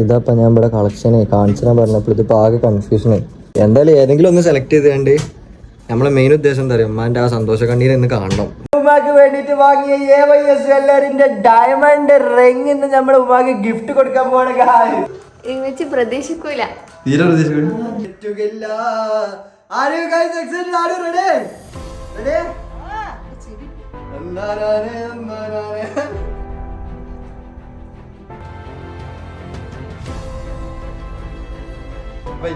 ഇതപ്പോ ഞാൻ ഇവിടെ കളക്ഷനെ കാണിച്ചാൻ പറഞ്ഞപ്പോൾ ഇത് ആകെ കൺഫ്യൂഷനായി എന്തായാലും ഏതെങ്കിലും ഒന്ന് സെലക്ട് ചെയ്തുകൊണ്ട് നമ്മളെ മെയിൻ ഉദ്ദേശം എന്താ പറയുക ഉമ്മാന്റെ ആ സന്തോഷ കണ്ണീർ ഇന്ന് കാണണം. ഉമ്മാക്ക് വേണ്ടിട്ട് വാങ്ങിയ എ വൈ എസ് ജ്വല്ലറിന്റെ ഡയമണ്ട് റിംഗ് ഇന്ന് നമ്മൾ ഉമ്മാക്ക് ഗിഫ്റ്റ് കൊടുക്കാൻ പോവാണ് guys. വെച്ച് പ്രതീക്ഷിക്കൂല. തീരെ പ്രതീക്ഷിക്കില്ല ആര് guys അപ്പൊ.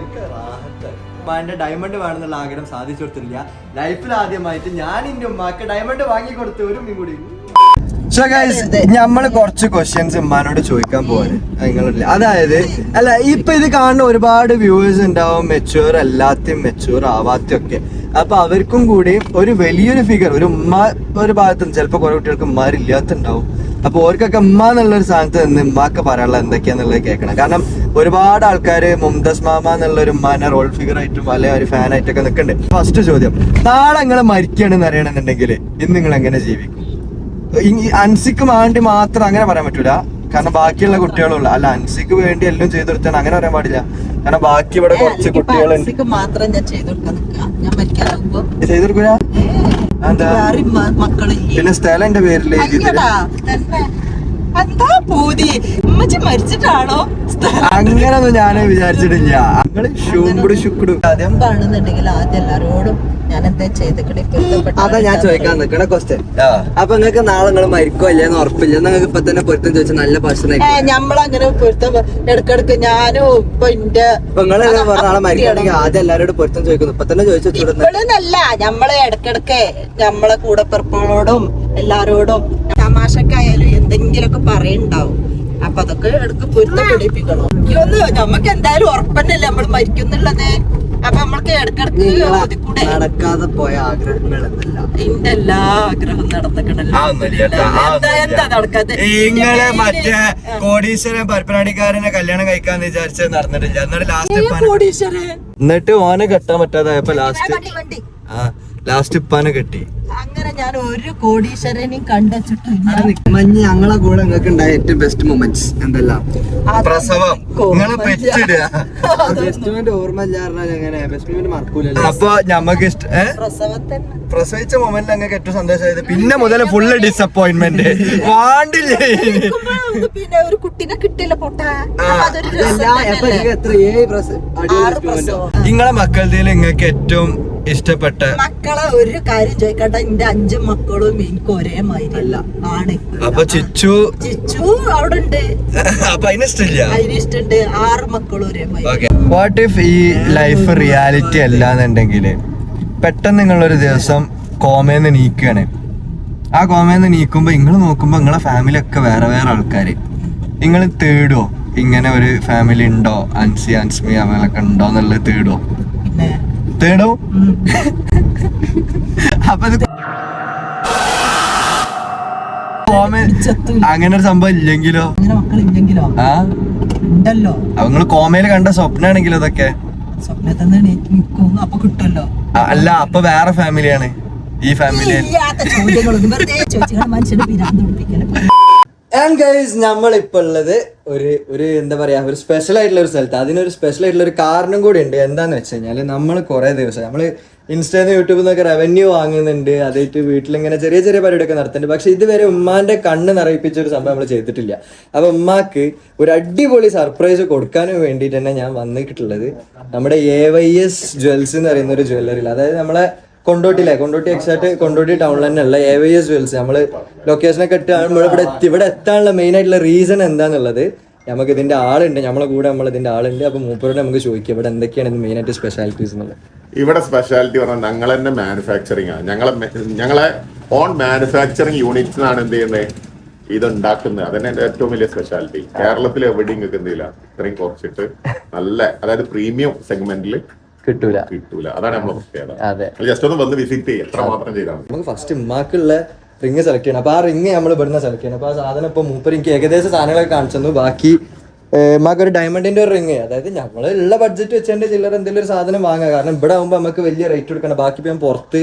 ഉമ്മാന്റെ ഡയമണ്ട് വേണമെന്നുള്ള ആഗ്രഹം സാധിച്ചു കൊടുത്തില്ല ലൈഫിൽ ആദ്യമായിട്ട് ഞാൻ എന്റെ ഉമ്മാക്ക് ഡയമണ്ട് വാങ്ങി കൊടുത്ത ഒരു മീൻ കൂടി. സോ ഗൈസ് നമ്മൾ കുറച്ച് ക്വസ്റ്റ്യൻസ് ഉമ്മാനോട് ചോദിക്കാൻ പോവാണ്. നിങ്ങളില്ല അതായത് അല്ല ഇപ്പൊ ഇത് കാണുന്ന ഒരുപാട് വ്യൂവേഴ്സ് ഉണ്ടാവും മെച്ചൂർ അല്ലാത്തയും മെച്ചൂർ ആവാത്തയും ഒക്കെ. അപ്പൊ അവർക്കും കൂടി ഒരു വലിയൊരു ഫിഗർ ഒരു ഉമ്മ ഒരു ഭാഗത്തും ചിലപ്പോൾ കുറെ കുട്ടികൾക്ക് ഉമ്മാരില്ലാത്തുണ്ടാവും. അപ്പൊ ഓർക്കൊക്കെ ഉമ്മ എന്നുള്ള ഒരു സ്ഥാനത്ത് നിന്ന് ഉമ്മാക്ക് പറയാനുള്ള എന്തൊക്കെയാന്നുള്ളത് കേൾക്കണം. കാരണം ഒരുപാട് ആൾക്കാര് മുംതസ് മാമ എന്നുള്ള ഒരു ഉമ്മാനെ റോൾ ഫിഗർ ആയിട്ടും അല്ലെ ഒരു ഫാൻ ആയിട്ടൊക്കെ നിൽക്കുന്നുണ്ട് ഫസ്റ്റ് ചോദ്യം നാളെ നിങ്ങൾ മരിക്കുകയാണെന്ന് അറിയണമെന്നുണ്ടെങ്കിൽ ഇന്ന് നിങ്ങൾ എങ്ങനെ ജീവിക്കും? അൻസിക്ക് വേണ്ടി മാത്രം അങ്ങനെ പറയാൻ പറ്റൂല. കാരണം ബാക്കിയുള്ള കുട്ടികളുള്ള അല്ല അൻസിക്ക് വേണ്ടി എല്ലാം ചെയ്തു കൊടുത്താണ് അങ്ങനെ പറയാൻ പാടില്ല. കാരണം ബാക്കി ഇവിടെ കുറച്ച് കുട്ടികളുണ്ട്. ചെയ്തു കൊടുക്കൂല? പിന്നെ സ്ഥലം എന്റെ പേരിൽ. എന്താ പൂതി? ഉമ്മച്ചി മരിച്ചിട്ടാണോ? അങ്ങനൊന്നും ഞാൻ വിചാരിച്ചിട്ടില്ല. നിങ്ങൾ ഷൂമ്പുട് ശുക്കുടും. ആദ്യം കാണുന്നുണ്ടെങ്കിൽ ആദ്യം എല്ലാരോടും ഞാൻ എന്താ ചെയ്തിക്കണേ അതാ ഞാൻ ചോദിക്കാൻ നിക്കണ ക്വസ്റ്റ്യൻ. അപ്പൊ നിങ്ങക്ക് നാളെ നിങ്ങൾ മരിക്കോ ഇല്ലെന്ന് ഉറപ്പില്ല. നിങ്ങൾക്ക് ഇപ്പൊ തന്നെ പൊരുത്തം ചോദിച്ചാൽ നല്ല ഭക്ഷണം ഞമ്മളങ്ങനെ പൊരുത്തം ഇടക്കിടക്ക് ഞാനും ഇപ്പൊ എന്റെ പറഞ്ഞ ആളെ മരിക്കണമെങ്കിൽ ആദ്യം എല്ലാരോടും പൊരുത്തം ചോദിക്കുന്നു. ഇപ്പൊ തന്നെ ചോദിച്ചു ഇപ്പോഴെന്നല്ല നമ്മളെ ഇടക്കിടക്ക് നമ്മളെ കൂടപ്പിറപ്പുകളോടും എല്ലാരോടും തമാശക്കായാലും എന്തെങ്കിലുമൊക്കെ പറയുണ്ടാവും. അപ്പൊ അതൊക്കെ എടുക്ക് പൊരുത്തം പിടിപ്പിക്കണം. ഒന്ന് നമ്മക്ക് എന്തായാലും ഉറപ്പന്നല്ലേ നമ്മൾ മരിക്കുന്നുള്ളത്? അപ്പൊ നമ്മൾക്ക് ഇടക്കിടക്ക് ഓതിക്കൂടെ? നടക്കാതെ പോയ ആഗ്രഹങ്ങൾ എന്റെ എല്ലാ ആഗ്രഹം നടന്നിട്ടുണ്ടല്ലോ എന്താ എന്താ നടക്കാതെ നിങ്ങളെ മറ്റേ കോടീശ്വരൻ പരപ്പനാടിക്കാരനെ കല്യാണം കഴിക്കാന്ന് വിചാരിച്ചത് നടന്നിട്ടില്ല. എന്നിട്ട് ലാസ്റ്റ് കോടീശ്വരൻ. എന്നിട്ട് ഓനെ കെട്ടാൻ പറ്റാതായപ്പോ ലാസ്റ്റ് വണ്ടി വണ്ടി. ആ. ലാസ്റ്റ് ഇപ്പാനെ കെട്ടി. അങ്ങനെ ഞാൻ ഒരു കോടീശ്വരനെയും കണ്ടുവച്ചിട്ടില്ല മഞ്ഞ് ഞങ്ങളെ കൂടെ നിങ്ങൾക്ക് ഉണ്ടായ ഏറ്റവും ബെസ്റ്റ് മൊമെന്റ്സ് എന്തെല്ലാം? പ്രസവം. ബെസ്റ്റ് ഓർമ്മ എങ്ങനെ? ബെസ്റ്റ് അപ്പൊ ഞമ്മക്ക് ഇഷ്ടം? പ്രസവിച്ച മൊമെന്റ് ഞങ്ങൾക്ക് ഏറ്റവും സന്തോഷമായത് പിന്നെ മുതൽ ഫുള്ള് ഡിസപ്പോയിന്റ്മെന്റ് വാണ്ടില്ലേ? പിന്നെ ഒരു കുട്ടീനെ കിട്ടില്ല പൊട്ടാ. നിങ്ങളെ മക്കളുടെ നിങ്ങൾക്ക് ഏറ്റവും ഇഷ്ടപ്പെട്ട മക്കളെ ഒരു കാര്യം ചോദിക്കട്ടെ എന്റെ അഞ്ച് മക്കളും എനിക്ക് ഒരേ മാതിരി അല്ല. ആണ് അപ്പൊ ചിച്ചു ചിച്ചു അവിടെ ഉണ്ട്. അപ്പൊ അതിന് ഇഷ്ടമില്ല. അതിന് ഇഷ്ടണ്ട് ആറ് മക്കളും ഒരേ മാതിരി. ഓക്കെ. വാട്ട് ഇഫ് ഈ ലൈഫ് റിയാലിറ്റി അല്ല എന്നുണ്ടെങ്കിൽ പെട്ടെന്ന് നിങ്ങളൊരു ദിവസം കോമേന്ന് നീക്കുകയാണ് ആ കോമേന്ന് നീക്കുമ്പോ നിങ്ങൾ നോക്കുമ്പോൾ നിങ്ങളെ ഫാമിലി ഒക്കെ വേറെ വേറെ ആൾക്കാർ നിങ്ങൾ തേടോ ഇങ്ങനെ ഒരു ഫാമിലി ഉണ്ടോ? അൻസി അൻസ്മി അവനൊക്കെ ഉണ്ടോ എന്നുള്ളത് തേടോ പിന്നെ തേടോ. അപ്പൊ. അങ്ങനെ ഒരു സംഭവം ഇല്ലെങ്കിലോ? ആ? നിങ്ങൾ കോമയിൽ കണ്ട സ്വപ്നാണെങ്കിലോ ഇതൊക്കെ? അതൊക്കെ അല്ല അപ്പൊ വേറെ ഫാമിലിയാണ് ഈ ഫാമിലി മനുഷ്യനെ പിരാന്ത് ആൻഡ് ഗൈസ് നമ്മളിപ്പോ ഉള്ളത് ഒരു ഒരു എന്താ പറയാ ഒരു സ്പെഷ്യൽ ആയിട്ടുള്ള ഒരു സ്ഥലത്ത്. അതിനൊരു സ്പെഷ്യൽ ആയിട്ടുള്ള ഒരു കാരണം കൂടി ഉണ്ട്. എന്താന്ന് വെച്ച് കഴിഞ്ഞാൽ നമ്മൾ കുറേ ദിവസം നമ്മൾ ഇൻസ്റ്റന്ന് യൂട്യൂബിൽ നിന്നൊക്കെ റവന്യൂ വാങ്ങുന്നുണ്ട്. അതായിട്ട് വീട്ടിലിങ്ങനെ ചെറിയ ചെറിയ പരിപാടിയൊക്കെ നടത്തുന്നുണ്ട്. പക്ഷേ ഇതുവരെ ഉമ്മാന്റെ കണ്ണ് നിറയിപ്പിച്ച ഒരു സംഭവം നമ്മൾ ചെയ്തിട്ടില്ല. അപ്പൊ ഉമ്മാക്ക് ഒരു അടിപൊളി സർപ്രൈസ് കൊടുക്കാനും വേണ്ടിയിട്ട് തന്നെ ഞാൻ വന്നിട്ടുള്ളത്. നമ്മുടെ എ വൈ എസ് ജ്വൽസ് എന്ന് പറയുന്ന ഒരു ജ്വല്ലറിയിൽ അതായത് നമ്മളെ കൊണ്ടോട്ടിയിലെ കൊണ്ടോട്ടി എക്സാക്ട് കൊണ്ടോട്ടി ടൗണിൽ തന്നെ എ വൈ എസ് വെൽസ് നമ്മൾ ലൊക്കേഷനൊക്കെ ഇട്ട് നമ്മൾ ഇവിടെ എത്തി ഇവിടെ എത്താനുള്ള മെയിൻ ആയിട്ടുള്ള റീസൺ എന്താണെന്നുള്ളത് നമുക്ക് ഇതിന്റെ ആളുണ്ട്. നമ്മളെ കൂടെ നമ്മൾ ഇതിന്റെ ആളുണ്ട്. അപ്പൊ മൂപ്പരോട് നമുക്ക് ചോദിക്കാം. ഇവിടെ എന്തൊക്കെയാണ് മെയിൻ ആയിട്ട് സ്പെഷ്യാലിറ്റീസ് എന്നുള്ളത്? ഇവിടെ സ്പെഷ്യാലിറ്റി പറഞ്ഞാൽ ഞങ്ങൾ തന്നെ മാനുഫാക്ചറിങ് ആണ് ഞങ്ങളെ ഞങ്ങളെ ഓൺ മാനുഫാക്ചറിങ് ആണ് എന്ത് ചെയ്യുന്നത് ഇത് ഉണ്ടാക്കുന്നത്. അതന്നെ എന്റെ ഏറ്റവും വലിയ സ്പെഷ്യാലിറ്റി കേരളത്തിൽ എവിടെയും കിട്ടുന്നില്ല. ഇത്രയും കുറച്ചിട്ട് നല്ല അതായത് പ്രീമിയം സെഗ്മെന്റിൽ കിട്ടൂല. കിട്ടൂല. അതാണ് നമ്മളെ പ്രത്യേകത. അതെ. ജസ്റ്റ് ഒന്ന് വന്ന് വിസിറ്റ് ചെയ്യുക എത്ര മാത്രം ചെയ്താൽ മതി. നമുക്ക് ഫസ്റ്റ് ഉമ്മാക്കുള്ള റിങ് സെലക്ട് ചെയ്യണം. അപ്പൊ ആ റിങ് നമ്മൾ ഇവിടുന്ന് സെലക്ട് ചെയ്യണം. അപ്പൊ ആ സാധനം ഇപ്പൊ മൂപ്പർ എനിക്ക് ഏകദേശം സാധനങ്ങളൊക്കെ കാണിച്ചു തന്നു. ബാക്കി ഉമ്മാക്ക് ഒരു ഡയമണ്ടിന്റെ ഒരു റിങ് അതായത് നമ്മൾ ഉള്ള ബഡ്ജറ്റ് വെച്ചതിന്റെ ചില്ലറ എന്തെങ്കിലും ഒരു സാധനം വാങ്ങുക കാരണം ഇവിടെ ആകുമ്പോൾ നമുക്ക് വലിയ റേറ്റ് കൊടുക്കണം. ബാക്കി ഇപ്പം പുറത്ത്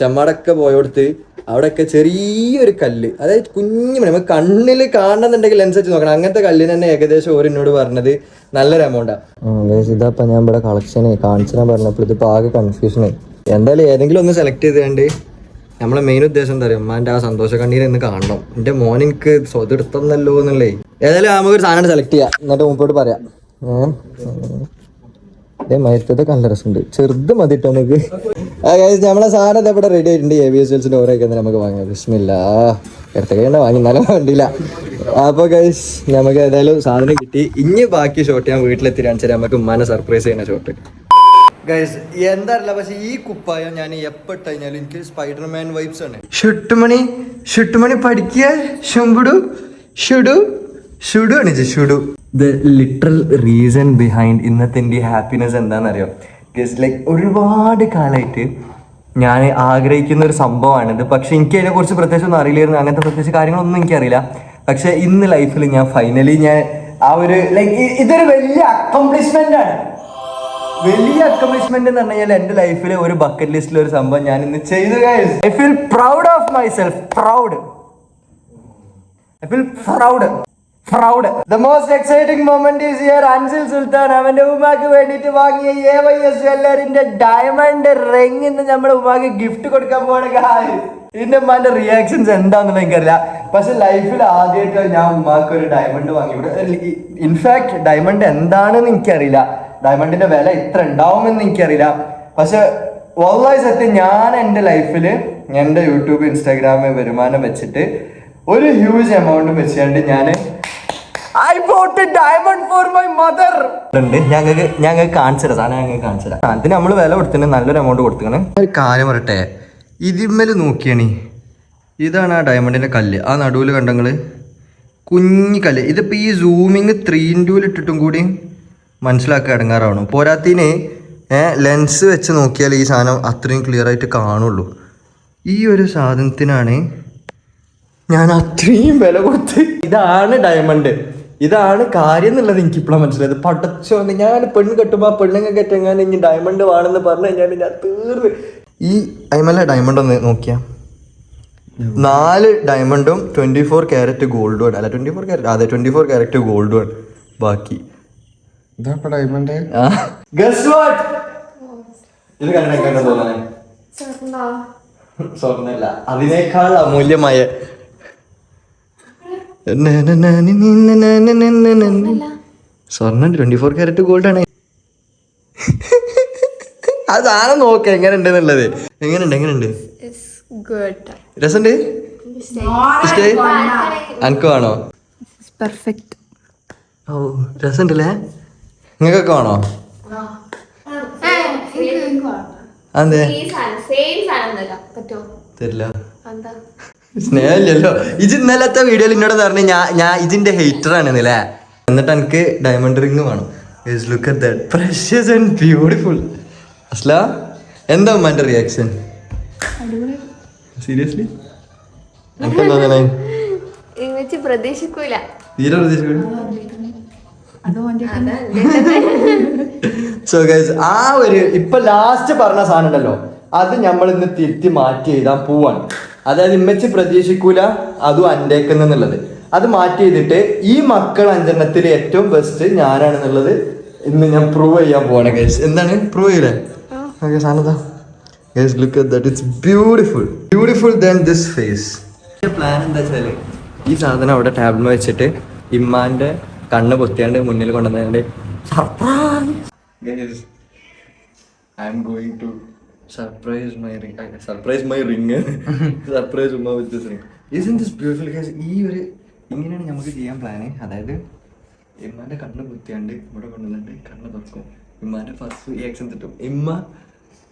ചെമ്മടൊക്കെ പോയോടുത്ത് അവിടെയൊക്കെ ചെറിയൊരു കല്ല്. അതായത് കുഞ്ഞു നമുക്ക് കണ്ണിൽ കാണണമെന്നുണ്ടെങ്കിൽ ലെൻസ് വെച്ച് നോക്കണം. അങ്ങനത്തെ കല്ലിന് തന്നെ ഏകദേശം ഓര് എന്നോട് പറഞ്ഞത് നല്ലൊരു എമൗണ്ടാണ് ഇതപ്പം ഞാൻ ഇവിടെ കളക്ഷനെ കാണിച്ചാൽ പറഞ്ഞപ്പോൾ ഇതിപ്പോൾ ആകെ കൺഫ്യൂഷനായി എന്തായാലും ഏതെങ്കിലും ഒന്ന് സെലക്ട് ചെയ്തുകൊണ്ട് നമ്മളെ മെയിൻ ഉദ്ദേശം എന്താ പറയുക ഉമ്മാന്റെ ആ സന്തോഷ കണ്ണീര് എന്ന് കാണണം. എന്റെ മോൻ എനിക്ക് സ്വത് എടുത്തന്നല്ലോ എന്നുള്ളേ. ഏതായാലും നമുക്കൊരു സാധനം സെലക്ട് ചെയ്യാം. എന്നിട്ട് മുമ്പോട്ട് പറയാം. ഏ? മയത്തതൊക്കെ നല്ല രസമുണ്ട്. ചെറുത് മതി നമുക്ക് നമ്മളെ സാധനം ഇവിടെ റെഡി ആയിട്ടുണ്ട്. എ വി എസ് എൽസിന്റെ ഓരോക്കെ നമുക്ക് വാങ്ങാം. വിസ്മില്ല എടുത്ത കഴിഞ്ഞാൽ വാങ്ങി. നല്ല വണ്ടിയില്ല. അപ്പൊ ഗൈസ് നമുക്ക് ഏതായാലും സാധനം കിട്ടി. ഇനി ബാക്കി ഷോട്ട് ഞാൻ വീട്ടിലെത്തി കാണിച്ചാൽ നമുക്ക് ഉമ്മാനെ സർപ്രൈസ് ചെയ്യുന്ന ഷോട്ട് ഗൈസ് എന്തല്ല അറിയില്ല പക്ഷെ ഈ കുപ്പായം ഞാൻ എപ്പോ കഴിഞ്ഞാലും എനിക്ക് സ്പൈഡർമാൻ വൈബ്സ് ആണ്. ഷുട്ടുമണി ഷുട്ടുമണി പഠിക്കുക ശുംബുഡു ഷുഡു ഷുഡു ആണ് ഷുഡു ദ ലിറ്ററൽ റീസൺ ബിഹൈൻഡ് ഇന്നത്തെ എന്റെ ഹാപ്പിനെസ് എന്താണെന്നറിയോ? ഗസ് ലൈക്ക് ഒരുപാട് കാലമായിട്ട് ഞാൻ ആഗ്രഹിക്കുന്ന ഒരു സംഭവമാണിത് പക്ഷെ എനിക്ക് അതിനെ കുറിച്ച് പ്രത്യേകിച്ച് ഒന്നും അറിയില്ലായിരുന്നു. അങ്ങനത്തെ പ്രത്യേകിച്ച് കാര്യങ്ങളൊന്നും എനിക്കറിയില്ല. പക്ഷെ ഇന്ന് ലൈഫിൽ ഞാൻ ഫൈനലി ഞാൻ ആ ഒരു ലൈക്ക് ഇതൊരു വലിയ അക്കംപ്ലിഷ്മെന്റ് ആണ്. വലിയ അക്കംപ്ലിഷ്മെന്റ് എന്ന് പറഞ്ഞാൽ എന്റെ ലൈഫിലെ ഒരു ബക്കറ്റ് ലിസ്റ്റിൽ ഒരു സംഭവം ഞാൻ ഇന്ന് ചെയ്തു I feel proud of myself proud I feel proud proud the most exciting moment is here Ansil Sultan അവന്റെ ഉമ്മാക്ക് വേണ്ടിയിട്ട് വാങ്ങിയ എ വൈ എസ് ജ്വല്ലറിന്റെ ഡയമണ്ട് റിംഗ് ഇന്ന് നമ്മുടെ ഉമ്മാക്ക് ഗിഫ്റ്റ് കൊടുക്കാൻ പോവാണ്. ഇതിന്റെ ഉമ്മാന്റെ റിയാക്ഷൻസ് എന്താണെന്നുള്ള എനിക്കറിയില്ല. പക്ഷെ ലൈഫിൽ ആദ്യമായിട്ട് ഞാൻ ഉമ്മാക്ക് ഒരു ഡയമണ്ട് വാങ്ങി. ഇവിടെ ഇൻഫാക്ട് ഡയമണ്ട് എന്താണെന്ന് എനിക്കറിയില്ല. ഡയമണ്ടിന്റെ വില ഇത്ര ഉണ്ടാവുമെന്ന് എനിക്കറിയില്ല. പക്ഷെ വല്ലായി സത്യം ഞാൻ എന്റെ ലൈഫിൽ എന്റെ യൂട്യൂബ് ഇൻസ്റ്റാഗ്രാമിൽ വരുമാനം വെച്ചിട്ട് ഒരു ഹ്യൂജ് എമൗണ്ട് വെച്ചുകൊണ്ട് ഞാൻ I bought diamond for my mother ഉണ്ട്. ഞങ്ങൾക്ക് ഞങ്ങൾക്ക് കാണിച്ചുതരാം സാധനം ഞങ്ങൾക്ക് കാണിച്ചുതരാം അതിന് നമ്മൾ വില കൊടുത്തിന് നല്ലൊരു എമൗണ്ട് കൊടുത്തിക്കണേ ഒരു കാര്യം പറയട്ടെ. ഇതിന്മേൽ നോക്കിയണി. ഇതാണ് ആ ഡയമണ്ടിന്റെ കല്ല്. ആ നടുവിൽ കണ്ടങ്ങൾ കുഞ്ഞി കല്ല്. ഇതിപ്പോ ഈ സൂമിങ് ത്രീ ഇന്റൂൽ ഇട്ടിട്ടും കൂടി മനസ്സിലാക്കി ഇടങ്ങാറാവണം. പോരാത്തിന് ലെൻസ് വെച്ച് നോക്കിയാൽ ഈ സാധനം അത്രയും ക്ലിയർ ആയിട്ട് കാണുള്ളൂ. ഈ ഒരു സാധനത്തിനാണ് ഞാൻ അത്രയും വില കൊടുത്ത് ഇതാണ് ഡയമണ്ട് ഇതാണ് കാര്യം എന്നുള്ളത് എനിക്ക് ഇപ്പോഴാണ് മനസ്സിലായത്. പടച്ചോ ഞാൻ പെണ്ണ് കെട്ടുമ്പോൾ ആ പെണ്ണുങ്ങൾ കെട്ടെങ്ങാൻ ഇനി ഡയമണ്ട് വേണമെന്ന് പറഞ്ഞു കഴിഞ്ഞാൽ ഞാൻ തീർന്ന്. ഈ അയമല്ല ഡയമണ്ട് ഒന്ന് നോക്കിയാ. നാല് ഡയമണ്ടും ട്വന്റി ഫോർ ക്യാരറ്റ് ഗോൾഡും അല്ല ട്വന്റി ഫോർ ക്യാരറ്റ് അതെ ട്വന്റി ഫോർ ക്യാരറ്റ് ഗോൾഡും ബാക്കി. Guess what? ഇത് കണ്ടിട്ട് കണ്ടു തോന്നണേ സ്വർണോ? സ്വർണല്ല അതിനേക്കാൾ അമൂല്യമായ സ്വർണം ട്വന്റി ഫോർ ക്യാരറ്റ് ഗോൾഡ് ആണ് അത് സാധനം നോക്ക എങ്ങനെ ഉണ്ടെന്നുള്ളത് എങ്ങനെയുണ്ട് എങ്ങനെയുണ്ട്. രസമുണ്ട് അനക്ക് വേണോ പെർഫെക്റ്റ് perfect. ഓ രസമുണ്ടല്ലേ നിങ്ങൾക്കൊക്കെ വേണോ? അതെ തരില്ല. സ്നേഹമില്ലല്ലോ. ഇത് ഇന്നലത്തെ വീഡിയോയിൽ എന്നോട് പറഞ്ഞു ഞാൻ ഞാൻ ഇതിന്റെ ഹെയ്റ്റർ ആണ് അല്ലേ എന്നിട്ട് എനിക്ക് ഡയമണ്ട് റിങ് വേണം. Look at that precious and beautiful Asla എന്താ ഉമ്മാന്റെ റിയാക്ഷൻ സീരിയസ്ലി എനിക്ക് എന്താ പ്രതീക്ഷിക്കൂല. തീരെ പ്രതീക്ഷിക്കുന്നു സോ ഗൈസ് ആ ഒരു ഇപ്പൊ ലാസ്റ്റ് പറഞ്ഞ സാധനം ഉണ്ടല്ലോ. അത് നമ്മൾ ഇന്ന് തിരുത്തി മാറ്റി എഴുതാൻ പോവാണ്. അതായത് ഇമ്മച്ചി പ്രതീക്ഷിക്കൂല അതും അന്റേക്കുന്നുള്ളത്. അത് മാറ്റി ചെയ്തിട്ട് ഈ മക്കൾ അഞ്ചെണ്ണത്തിൽ ഏറ്റവും ബെസ്റ്റ് ഞാനാണെന്നുള്ളത് ഇന്ന് ഞാൻ പ്രൂവ് ചെയ്യാൻ പോവാണ് ഗൈസ് എന്താണ്? പ്രൂവ് ചെയ്യില്ലേ ഓക്കെ സാധനം guys look that it's beautiful beautiful than this face plan എന്താ വെച്ചാൽ ഈ സാധനം അവിടെ ടാബിൽ വെച്ചിട്ട് ഇമ്മാന്റെ കണ്ണ് പൊത്തിയാണ്ട് മുന്നിൽ കൊണ്ടുവന്നതിന്റെ surprise I'm going to surprise my ring surprise my ring surprise ഉമ്മ with this ring is this beautiful guys ഈ ഒരു ഇങ്ങനെയാണ് നമുക്ക് ചെയ്യാൻ പ്ലാന് അതായത് ഇമ്മാന്റെ കണ്ണ് കുത്തിയാണ്ട് ഇവിടെ കൊണ്ടുവന്നിട്ട് കണ്ണ് തുറക്കും. ഇമ്മാന്റെ ഫസ്റ്റ് റിയാക്ഷൻ തട്ടും ഇമ്മ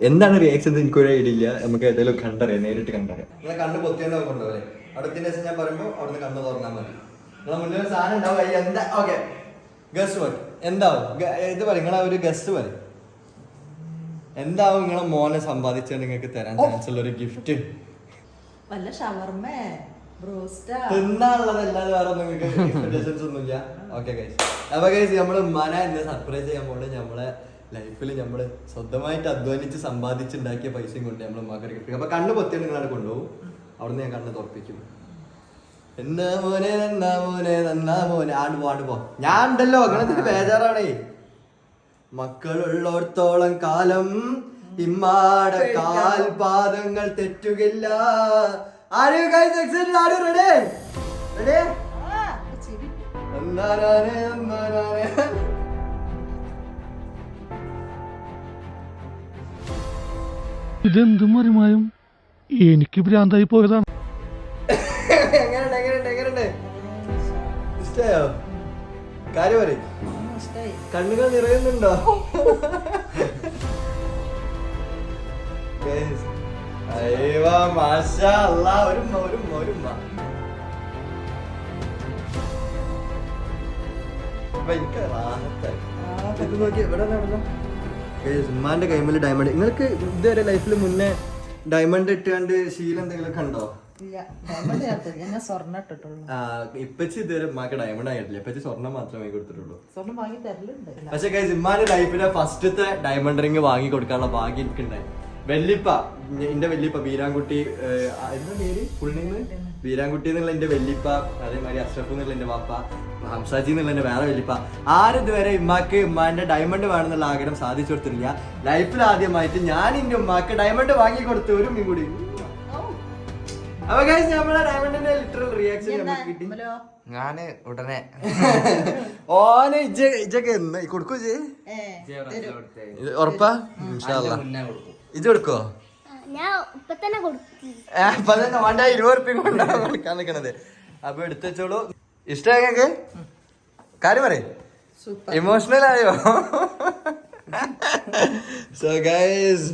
എന്താണ് റിയാക്ഷൻ എനിക്കൊരു ഐഡിയ ഇല്ല. നമുക്ക് ഏതായാലും കണ്ടറിയാം. നേരിട്ട് കണ്ടറിയാം. കണ്ണ് പൊത്തിയാണ്ട് കൊണ്ടുപോലെ അടുത്ത ദിവസം ഞാൻ പറയുമ്പോൾ അവിടുന്ന് കണ്ണ് തുറന്നാൽ മതി. നിങ്ങളെ മുന്നിൽ ഒരു സാധനം ഉണ്ടാവും. എന്താ? ഓക്കെ ഗസ്റ്റ് പറയും എന്താവും? ഇത് പറയും. നിങ്ങളെ ഒരു പറയും. എന്താവും നിങ്ങളെ മോനെ സമ്പാദിച്ച നിങ്ങൾക്ക് തരാൻ ചാൻസ് ഉള്ള ഒരു ഗിഫ്റ്റ് വല്ല ഷവർമേ? തിന്നാനുള്ളതല്ലാതെ വേറെ നിങ്ങൾക്ക് എക്സ്പെക്ടേഷൻസ് ഒന്നുമില്ല. ഓക്കെ ഗൈസ് അപ്പൊ ഗൈസ് നമ്മൾ മന സർപ്രൈസ് ചെയ്യാൻ പോകണം നമ്മളെ ലൈഫിൽ നമ്മൾ സ്വന്തമായിട്ട് അധ്വാനിച്ച് സമ്പാദിച്ചുണ്ടാക്കിയ പൈസയും കൊണ്ട് നമ്മൾ ഉമ്മാക്കൊരു ഗിഫ്റ്റ് അപ്പൊ കണ്ണ് പൊത്തിയാണ് നിങ്ങളെ കൊണ്ടുപോകും. അവിടുന്ന് ഞാൻ കണ്ണ് തുറപ്പിക്കും. എന്നാ മോനെ നന്നാ മോനെ നന്നാ മോനെ? ആണ്ട് പോ ആണ്ട് പോ. ഞാൻ ഉണ്ടല്ലോ അങ്ങനത്തെ ബേജാറാണേ. മക്കളുള്ളോടത്തോളം കാലം ഇമ്മാട കാൽപാദങ്ങൾ തെറ്റുകില്ല. Are guys excited? Are ready ready Ready? ഒന്നാനാനെ, ഒന്നാനാനെ. ഇതെന്ത് മറിമായും? എനിക്ക് ഭ്രാന്തായി പോയതാണ്. കാര്യം പറയും. കണ്ണുകൾ നിറയുന്നുണ്ടോ? ഒരു ഉമ്മാന്റെ കൈമൽ ഡയമണ്ട് നിങ്ങൾക്ക് ഇതുവരെ ലൈഫിൽ മുന്നേ ഡയമണ്ട് ഇട്ടുകൊണ്ട് ശീലം എന്തെങ്കിലും കണ്ടോ ഇപ്പച്ചി ഇതുവരെ ഉമ്മാക്ക് ഡയമണ്ട് ആയിട്ടില്ല. ഇപ്പച്ചി സ്വർണം മാത്രമേ കൊടുത്തിട്ടുള്ളൂ. സ്വർണം വാങ്ങി തരലുണ്ട്. പക്ഷെ ലൈഫിലെ ഫസ്റ്റത്തെ ഡയമണ്ട് റിംഗ് വാങ്ങി കൊടുക്കാനുള്ള ഭാഗ്യം എനിക്കുണ്ടായി. വെല്ലിപ്പ എന്റെ വെല്ലിപ്പ വീരാൻകുട്ടി എന്താ പേര്? Full name Veerankutty. എന്നുള്ള എന്റെ വെല്ലിപ്പ അതേമാതിരി അഷ്റഫ് എന്നുള്ള എന്റെ വാപ്പ ഹംസാജി എന്നുള്ള എന്റെ വേറെ വെല്ലിപ്പ. ആരും ഇതുവരെ ഉമ്മാക്ക് ഉമ്മാന്റെ ഡയമണ്ട് വേണമെന്നുള്ള ആഗ്രഹം സാധിച്ചു കൊടുത്തിട്ടില്ല. ലൈഫിൽ ആദ്യമായിട്ട് ഞാൻ എന്റെ ഉമ്മാക്ക് ഡയമണ്ട് വാങ്ങി കൊടുത്ത ഒരു മീൻ കൂടി. അപ്പൊ ഗൈസ് നമ്മളെ ഡയമണ്ടിന്റെ ലിറ്ററൽ റിയാക്ഷൻ നമുക്ക് കിട്ടി. ഞാൻ ഉടനെ. ഓനെ ഇജ ഇജ്ജൊക്കെ എന്ന് കൊടുക്കൂ ഇത് ഉറപ്പാ? ഇജ് കൊടുക്കും. വേണ്ട ഇരുപത് ഉറുപ്പ്യ കൊണ്ടാണ് കൊടുക്കാൻ നിക്കണത്. അപ്പൊ എടുത്തു വെച്ചോളൂ. ഇഷ്ടമായി ഞങ്ങക്ക് കാര്യം പറയും. ഇമോഷണൽ ആയോ? സോ ഗൈസ്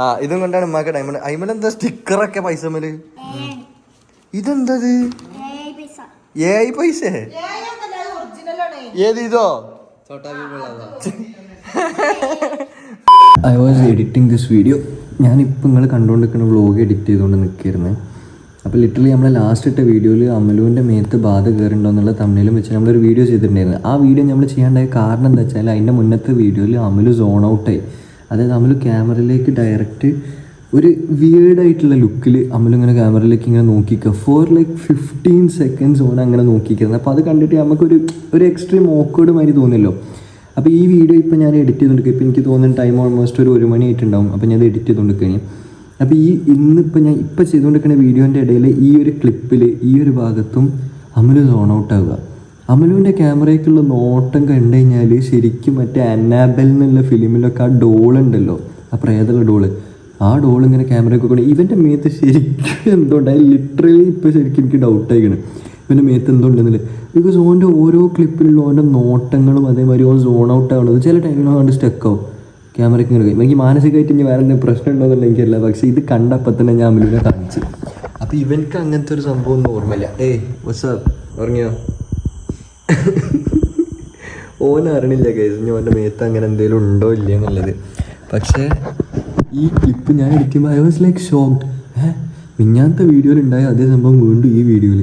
ആ ഇതും കൊണ്ടാണ് ഉമ്മാക്ക് ഡയമണ്ട് അയിമല എന്താ സ്റ്റിക്കറൊക്കെ പൈസ മേൽ? ഇതെന്തത്? ഏ പൈസ? ഏത് ഇതോ? I was editing this video ഞാനിപ്പോൾ നിങ്ങൾ കണ്ടുകൊണ്ടിരിക്കുന്ന വ്ളോഗ് എഡിറ്റ് ചെയ്തുകൊണ്ട് നിൽക്കുകയായിരുന്നു അപ്പോൾ ലിറ്ററലി നമ്മളെ ലാസ്റ്റ് ഇട്ട വീഡിയോയിൽ അമലുവിന്റെ മേത്ത് ബാധ കയറുണ്ടോ എന്നുള്ള തമ്മിലും വെച്ച് നമ്മളൊരു വീഡിയോ ചെയ്തിട്ടുണ്ടായിരുന്നു. ആ വീഡിയോ നമ്മൾ ചെയ്യാണ്ടായ കാരണം എന്താ വെച്ചാൽ അതിന്റെ മുന്നത്തെ വീഡിയോയിൽ അമലു സോൺ ഔട്ടായി അതായത് അമലു ക്യാമറയിലേക്ക് ഡയറക്റ്റ് ഒരു വിയേഡായിട്ടുള്ള ലുക്കിൽ അമലിങ്ങനെ ക്യാമറയിലേക്ക് ഇങ്ങനെ നോക്കിക്കുക for like fifteen seconds on അങ്ങനെ നോക്കിക്കുന്നത് അപ്പോൾ അത് കണ്ടിട്ട് നമുക്കൊരു ഒരു എക്സ്ട്രീം ഓക്കേഡ് മാതിരി തോന്നില്ലോ അപ്പോൾ ഈ വീഡിയോ ഇപ്പോൾ ഞാൻ എഡിറ്റ് ചെയ്തുകൊണ്ടിരിക്കുക ഇപ്പോൾ എനിക്ക് തോന്നുന്ന ടൈം ഓൾമോസ്റ്റ് ഒരു ഒരു മണി ആയിട്ടുണ്ടാവും. അപ്പോൾ ഞാൻ എഡിറ്റ് ചെയ്തുകൊണ്ടിരിക്കുകയാണ് അപ്പോൾ ഈ ഇന്നിപ്പോൾ ഞാൻ ഇപ്പോൾ ചെയ്തുകൊണ്ടിരിക്കുന്ന വീഡിയോന്റെ ഇടയിൽ ഈ ഒരു ക്ലിപ്പിൽ ഈ ഒരു ഭാഗത്തും അമൽ സോൺ ഔട്ട് ആവുക. അമലുവിന്റെ ക്യാമറയ്ക്കുള്ള നോട്ടം കണ്ടു കഴിഞ്ഞാൽ ശരിക്കും മറ്റേ അന്നാബൽ എന്നുള്ള ഫിലിമിലൊക്കെ ആ ഡോൾ ഉണ്ടല്ലോ ആ പ്രേതമുള്ള ഡോൾ ആ ഡോൾ ഇങ്ങനെ ക്യാമറയൊക്കെ കൊണ്ട് ഇവന്റെ മേത്ത് ശരിക്കും എന്തുകൊണ്ട് ലിറ്ററലി ഇപ്പോൾ ശരിക്കും എനിക്ക് ഡൗട്ട് ആയിക്കണം. ഇവന്റെ മേത്ത് എന്തുണ്ടെന്നില്ല. ബിക്കോസ് ഓന്റെ ഓരോ ക്ലിപ്പിലുള്ള ഓന്റെ നോട്ടങ്ങളും അതേമാതിരി ഓൻ സോൺ ഔട്ട് ആവുന്നത് ചില ടൈമിൽ കണ്ട് സ്റ്റക്ക് ക്യാമറയ്ക്ക് ഇങ്ങനെ എനിക്ക് മാനസികമായിട്ട് ഇനി വേറെ എന്തെങ്കിലും പ്രശ്നം ഉണ്ടോയെന്നില്ല എനിക്കല്ല പക്ഷേ ഇത് കണ്ടപ്പോൾ തന്നെ ഞാൻ അമലുവിനെ കാണിച്ചു. അപ്പോൾ ഇവൻക്ക് അങ്ങനത്തെ ഒരു സംഭവം ഓർമ്മയില്ല. ഏയ് വസ്സാ ഉറങ്ങിയോ? ഓൻ അറിയണില്ല കേസ് ഓന്റെ മേത്ത് അങ്ങനെ എന്തെങ്കിലും ഉണ്ടോ ഇല്ല എന്നുള്ളത്. പക്ഷേ ഈ ക്ലിപ്പ് ഞാൻ എടുക്കുമ്പോൾ ഐ വാസ് ലൈക്ക് ഷോക്ക്ഡ് ഏഹ് മിഞ്ഞാത്ത വീഡിയോയിൽ ഉണ്ടായ അതേ സംഭവം വീണ്ടും ഈ വീഡിയോയിൽ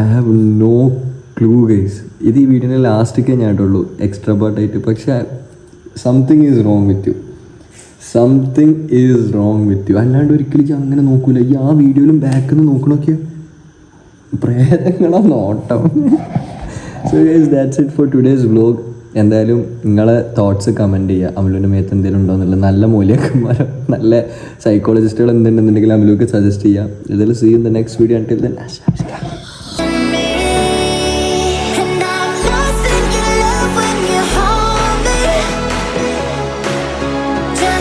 I have no clue guys ഇത് ഈ വീഡിയോന്റെ ലാസ്റ്റൊക്കെ ഇട്ടുള്ളൂ എക്സ്ട്രാ പാർട്ടായിട്ട് പക്ഷേ something is wrong with you something is wrong with you അല്ലാണ്ട് ഒരിക്കലും അങ്ങനെ നോക്കൂല. ഈ ആ വീഡിയോയിലും ബാക്കിൽ നിന്ന് നോക്കണമൊക്കെ പ്രേതങ്ങളാ നോട്ടം. So guys that's it for today's vlog എന്തായാലും നിങ്ങളെ തോട്ട്സ് കമന്റ് ചെയ്യുക. അമലുവിന്റെ മേത്ത് എന്തെങ്കിലും ഉണ്ടോ എന്നുള്ളത് നല്ല മൂല്യക്കന്മാരോ നല്ല സൈക്കോളജിസ്റ്റുകൾ എന്തുണ്ടെന്നുണ്ടെങ്കിൽ അമലുക്ക് സജസ്റ്റ് ചെയ്യാം ഇതിൽ see in the next video until then